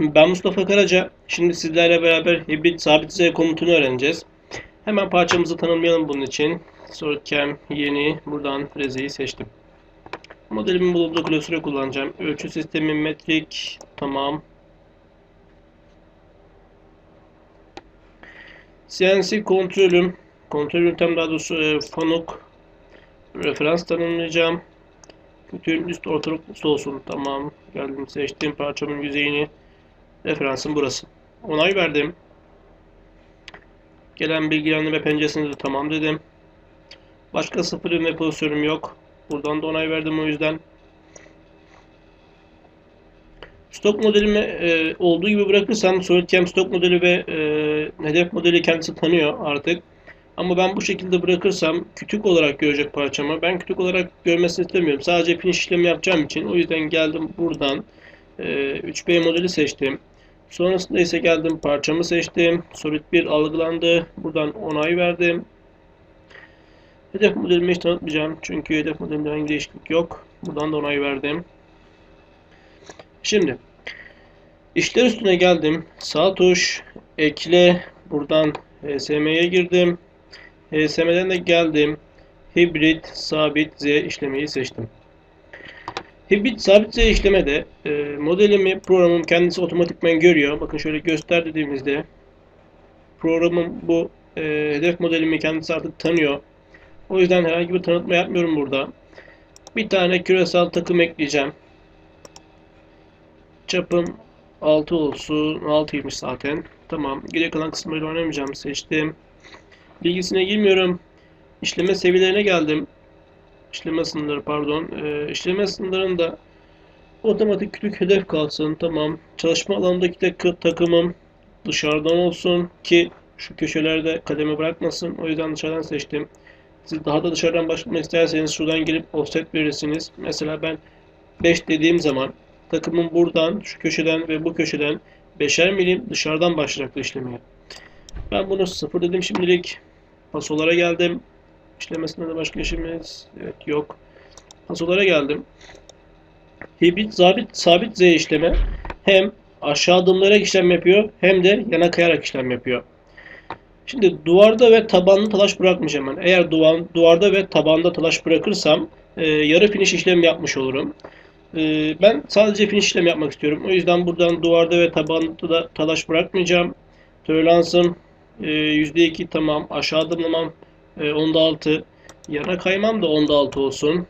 ben Mustafa Karaca. Şimdi sizlerle beraber hibrit sabit Z komutunu öğreneceğiz. Hemen parçamızı tanımlayalım bunun için. SolidCam yeni buradan frezeyi seçtim. Modelimin bulunduğu klasörü kullanacağım. Ölçü sistemi metrik tamam. CNC kontrolüm kontrol yöntem daha doğrusu e, Fanuc referans tanımlayacağım. Kütüğün üst ortalık olsun. Tamam. Geldim seçtiğim parçamın yüzeyini. Referansım burası. Onay verdim. Gelen bilgilendirme penceresinde de tamam dedim. Başka sıfır ve pozisyonum yok. Buradan da onay verdim o yüzden. Stok modelimi e, olduğu gibi bırakırsam SolidCam stok modeli ve e, hedef modeli kendisi tanıyor artık. Ama ben bu şekilde bırakırsam kütük olarak görecek parçamı. Ben kütük olarak görmesini istemiyorum. Sadece finish işlemi yapacağım için. O yüzden geldim buradan e, 3B modeli seçtim. Sonrasında ise geldim parçamı seçtim. Solid 1 algılandı. Buradan onay verdim. Hedef modelimi hiç tanıtmayacağım. Çünkü hedef modelimde herhangi değişiklik yok. Buradan da onay verdim. Şimdi işler üstüne geldim. Sağ tuş ekle. Buradan HSM'ye girdim. HSM'den de geldim. Hibrit sabit Z işlemeyi seçtim. Hibrit sabit Z işlemede e, modelimi programım kendisi otomatikman görüyor. Bakın şöyle göster dediğimizde programım bu e, hedef modelimi kendisi artık tanıyor. O yüzden herhangi bir tanıtma yapmıyorum burada. Bir tane küresel takım ekleyeceğim. Çapım 6 olsun. 6'ymış zaten. Tamam. Geri kalan kısımları oynamayacağım. Seçtim. Bilgisine girmiyorum. İşleme seviyelerine geldim. İşleme sınırları pardon. Ee, işleme sınırlarında otomatik küçük hedef kalsın. Tamam. Çalışma alanındaki de takımım dışarıdan olsun ki şu köşelerde kademe bırakmasın. O yüzden dışarıdan seçtim. Siz daha da dışarıdan başlamak isterseniz şuradan gelip offset verirsiniz. Mesela ben 5 dediğim zaman takımın buradan, şu köşeden ve bu köşeden 5'er milim dışarıdan başlayacaktır işlemeye. Ben bunu sıfır dedim şimdilik. Pasolara geldim. İşlemesinde de başka işimiz evet, yok. Pasolara geldim. Hibrit sabit, sabit Z işleme hem aşağı adımlayarak işlem yapıyor hem de yana kayarak işlem yapıyor. Şimdi duvarda ve tabanda talaş bırakmayacağım ben. Eğer duvar, duvarda ve tabanda talaş bırakırsam e, yarı finish işlem yapmış olurum. E, ben sadece finish işlem yapmak istiyorum. O yüzden buradan duvarda ve tabanda da talaş bırakmayacağım. Toleransım e, %2 tamam. Aşağı adımlamam e, onda 6. Yana kaymam da onda 6 olsun.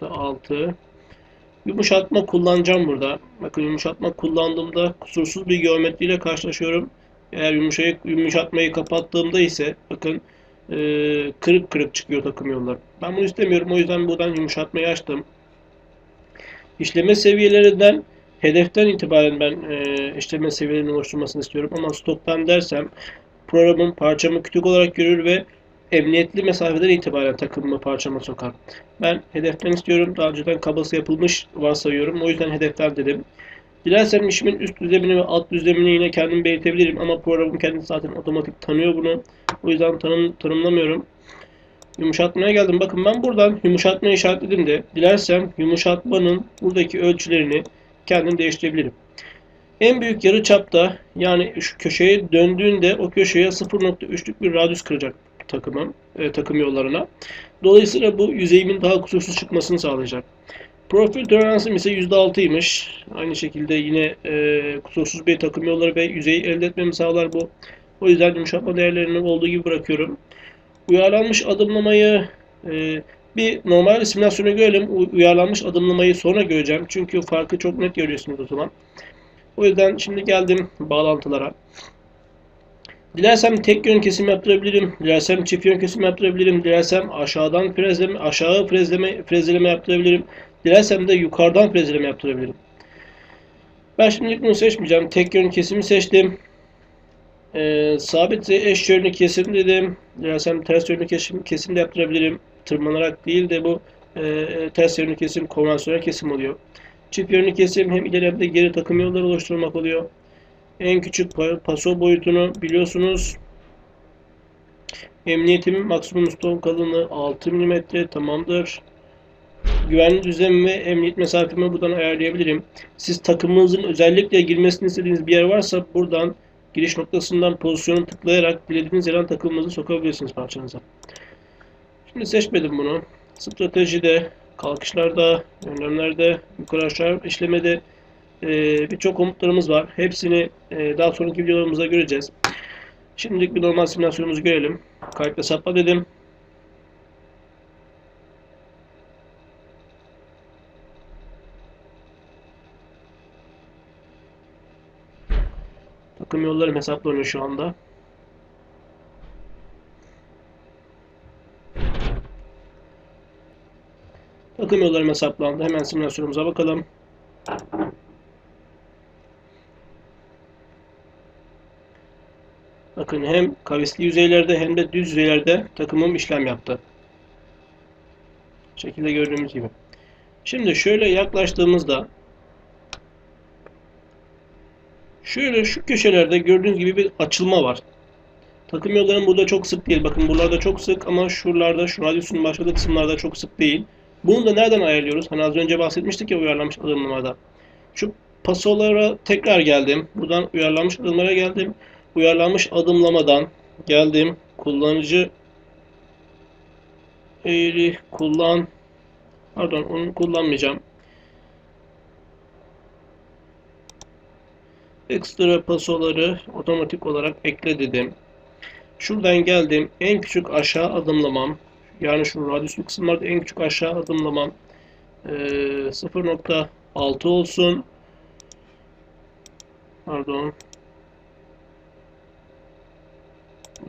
0.6 Yumuşatma kullanacağım burada. Bakın yumuşatma kullandığımda kusursuz bir geometriyle karşılaşıyorum. Eğer yumuşayı, yumuşatmayı kapattığımda ise bakın e, kırık kırık çıkıyor takım yollar. Ben bunu istemiyorum. O yüzden buradan yumuşatmayı açtım. İşleme seviyelerinden hedeften itibaren ben e, işleme seviyelerinin oluşturmasını istiyorum. Ama stoktan dersem programın parçamı küçük olarak görür ve emniyetli mesafeden itibaren takımımı parçama sokar. Ben hedeften istiyorum. Daha önceden kablosu yapılmış varsayıyorum. O yüzden hedeften dedim. Dilersem işimin üst düzlemini ve alt düzlemini yine kendim belirtebilirim ama programım kendisi zaten otomatik tanıyor bunu. O yüzden tanım, tanımlamıyorum. Yumuşatmaya geldim. Bakın ben buradan yumuşatma işaretledim de dilersem yumuşatmanın buradaki ölçülerini kendim değiştirebilirim. En büyük yarı çapta yani şu köşeye döndüğünde o köşeye 0.3'lük bir radyus kıracak takımım, e, takım yollarına. Dolayısıyla bu yüzeyimin daha kusursuz çıkmasını sağlayacak. Profil toleransım ise %6'ymış. Aynı şekilde yine e, kusursuz bir takım yolları ve yüzeyi elde etmemi sağlar bu. O yüzden yumuşatma değerlerini olduğu gibi bırakıyorum. Uyarlanmış adımlamayı e, bir normal simülasyonu görelim. Uyarlanmış adımlamayı sonra göreceğim. Çünkü farkı çok net görüyorsunuz o zaman. O yüzden şimdi geldim bağlantılara. Dilersem tek yön kesim yaptırabilirim. Dilersem çift yön kesim yaptırabilirim. Dilersem aşağıdan frezleme, aşağı frezleme, frezleme yaptırabilirim. Dilersem de yukarıdan frezleme yaptırabilirim. Ben şimdilik bunu seçmeyeceğim. Tek yön kesimi seçtim. Ee, sabit eş yönlü kesim dedim. Dilersem ters yönlü kesim, kesim de yaptırabilirim. Tırmanarak değil de bu e, ters yönlü kesim konvansiyonel kesim oluyor. Çift yönlü kesim hem ileri hem de geri takım yolları oluşturmak oluyor. En küçük paso boyutunu biliyorsunuz. Emniyetimin maksimum stone kalınlığı 6 mm tamamdır. güvenli düzen ve emniyet mesafemi buradan ayarlayabilirim. Siz takımınızın özellikle girmesini istediğiniz bir yer varsa buradan giriş noktasından pozisyonu tıklayarak dilediğiniz yerden takımınızı sokabilirsiniz parçanıza. Şimdi seçmedim bunu. Stratejide, kalkışlarda, önlemlerde, yukarı aşağı işlemede e, birçok komutlarımız var. Hepsini e, daha sonraki videolarımızda göreceğiz. Şimdilik bir normal simülasyonumuzu görelim. Kayıtla sapla dedim. Takım yollarım hesaplanıyor şu anda. Takım yollarım hesaplandı. Hemen simülasyonumuza bakalım. Bakın hem kavisli yüzeylerde hem de düz yüzeylerde takımım işlem yaptı. Şekilde gördüğümüz gibi. Şimdi şöyle yaklaştığımızda şöyle şu köşelerde gördüğünüz gibi bir açılma var. Takım yollarım burada çok sık değil. Bakın buralarda çok sık ama şuralarda, şu radyosunun başka kısımlarda çok sık değil. Bunu da nereden ayarlıyoruz? Hani az önce bahsetmiştik ya uyarlanmış adımlamada. Şu pasolara tekrar geldim. Buradan uyarlanmış adımlara geldim. Uyarlanmış adımlamadan geldim. Kullanıcı eğri kullan pardon onu kullanmayacağım. Ekstra pasoları otomatik olarak ekle dedim. Şuradan geldim. En küçük aşağı adımlamam. Yani şu radyüslü kısımlarda en küçük aşağı adımlamam e, 0.6 olsun. Pardon.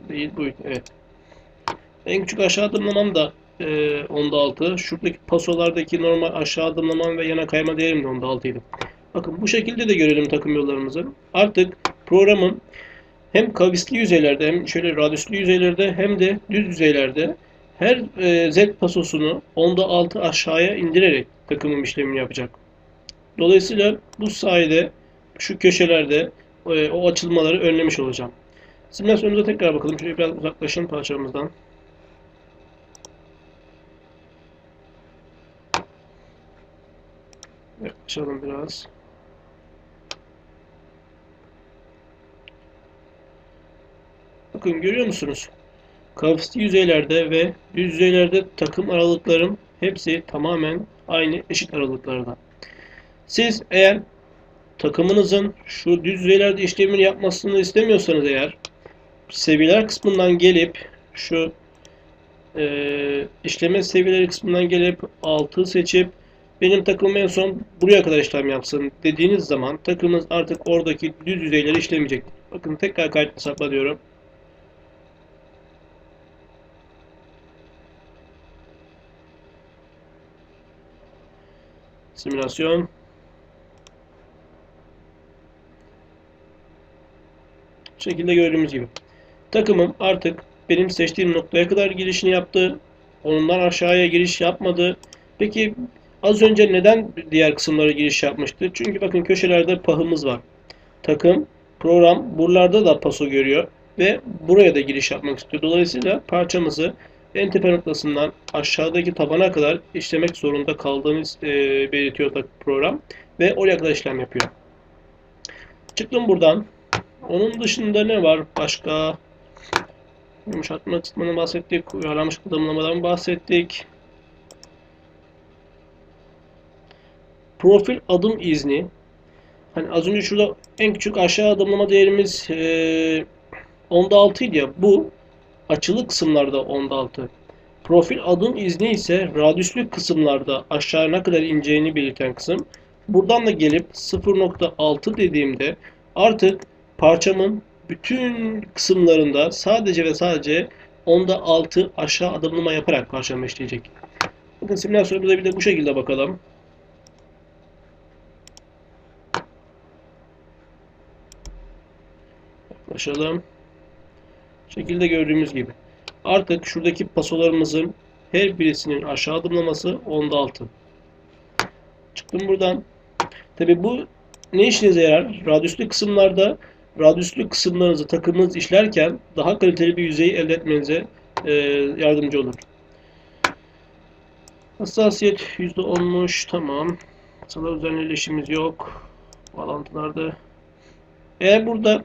Değil bu. Evet. En küçük aşağı adımlamam da e, onda 6. Şuradaki pasolardaki normal aşağı adımlamam ve yana kayma değerim de onda 6 idi. Bakın bu şekilde de görelim takım yollarımızı. Artık programın hem kavisli yüzeylerde hem şöyle radyüslü yüzeylerde hem de düz yüzeylerde her e, Z pasosunu onda 6 aşağıya indirerek takımım işlemini yapacak. Dolayısıyla bu sayede şu köşelerde e, o açılmaları önlemiş olacağım. Simülasyonumuza tekrar bakalım. Şöyle biraz uzaklaşalım parçamızdan. Yaklaşalım biraz. Bakın görüyor musunuz? Kavisli yüzeylerde ve düz yüzeylerde takım aralıklarım hepsi tamamen aynı eşit aralıklarda. Siz eğer takımınızın şu düz yüzeylerde işlemini yapmasını istemiyorsanız eğer seviyeler kısmından gelip şu e, işleme seviyeleri kısmından gelip 6 seçip benim takımım en son buraya kadar işlem yapsın dediğiniz zaman takımınız artık oradaki düz yüzeyleri işlemeyecek. Bakın tekrar kayıt hesapla diyorum. Simülasyon. şekilde gördüğümüz gibi. Takımım artık benim seçtiğim noktaya kadar girişini yaptı. Ondan aşağıya giriş yapmadı. Peki az önce neden diğer kısımlara giriş yapmıştı? Çünkü bakın köşelerde pahımız var. Takım, program buralarda da paso görüyor ve buraya da giriş yapmak istiyor. Dolayısıyla parçamızı en tepe noktasından aşağıdaki tabana kadar işlemek zorunda kaldığını e, belirtiyor program ve oraya kadar işlem yapıyor. Çıktım buradan. Onun dışında ne var başka? Yumuşatma kısmını bahsettik. Uyarlanmış adımlamadan bahsettik. Profil adım izni. Hani az önce şurada en küçük aşağı adımlama değerimiz e, onda 6 idi ya. Bu açılı kısımlarda onda 6. Profil adım izni ise radyüslü kısımlarda aşağı ne kadar ineceğini belirten kısım. Buradan da gelip 0.6 dediğimde artık parçamın bütün kısımlarında sadece ve sadece onda 6 aşağı adımlama yaparak parçamı işleyecek. Bakın simülasyonumuza bir de bu şekilde bakalım. Yaklaşalım. Şekilde gördüğümüz gibi. Artık şuradaki pasolarımızın her birisinin aşağı adımlaması onda 6. Çıktım buradan. Tabi bu ne işinize yarar? Radyüslü kısımlarda radyüslü kısımlarınızı takımınız işlerken daha kaliteli bir yüzeyi elde etmenize e, yardımcı olur. Hassasiyet %10'muş. Tamam. Sıra üzerine işimiz yok. Bağlantılarda. Eğer burada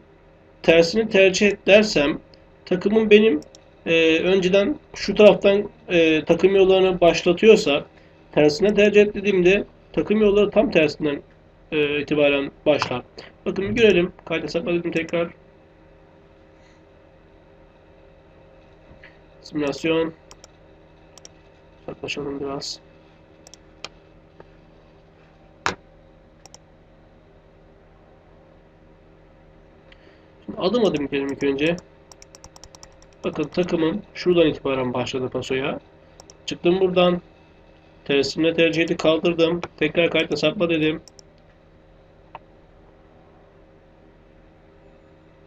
tersini tercih et dersem takımın benim e, önceden şu taraftan e, takım yollarını başlatıyorsa tersine tercih et dediğimde takım yolları tam tersinden e, itibaren başlar. Bakın görelim. Kayda sakladım tekrar. Simülasyon. Yaklaşalım biraz. Şimdi adım adım gidelim ilk önce. Bakın takımım şuradan itibaren başladı pasoya. Çıktım buradan. Tersine tercihini kaldırdım. Tekrar kayıtla sapma dedim.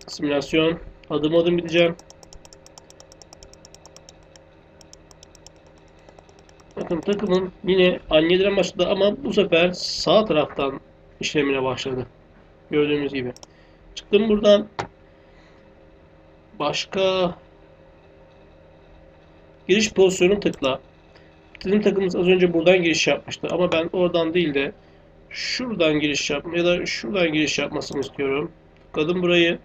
Simülasyon. Adım adım gideceğim. Bakın takımın yine anneden başladı ama bu sefer sağ taraftan işlemine başladı. Gördüğünüz gibi. Çıktım buradan. Başka giriş pozisyonu tıkla. Bizim takımımız az önce buradan giriş yapmıştı ama ben oradan değil de şuradan giriş yapma ya da şuradan giriş yapmasını istiyorum. Tıkladım burayı.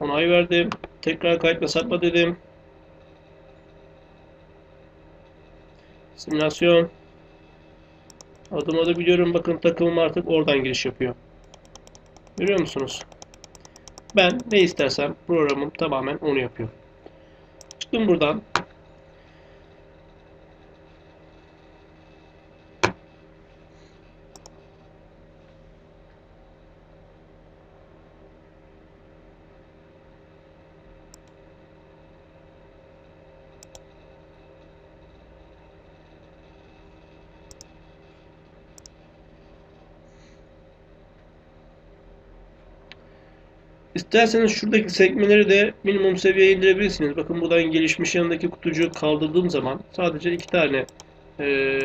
Onay verdim. Tekrar kayıtla sapma dedim. Simülasyon. Adım adım biliyorum. Bakın takımım artık oradan giriş yapıyor. Görüyor musunuz? Ben ne istersem programım tamamen onu yapıyor. Çıktım buradan. İsterseniz şuradaki sekmeleri de minimum seviyeye indirebilirsiniz. Bakın buradan gelişmiş yanındaki kutucuğu kaldırdığım zaman sadece iki tane e,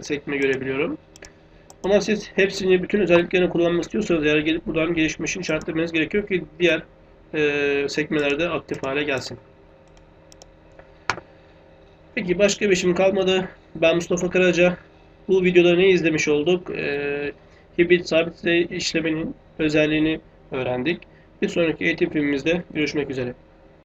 sekme görebiliyorum. Ama siz hepsini, bütün özelliklerini kullanmak istiyorsanız eğer gelip buradan gelişmişini işaretlemeniz gerekiyor ki diğer e, sekmelerde aktif hale gelsin. Peki başka bir işim kalmadı. Ben Mustafa Karaca. Bu videoda ne izlemiş olduk? E, hibrit sabit işlemenin özelliğini öğrendik. Bir sonraki eğitim filmimizde görüşmek üzere.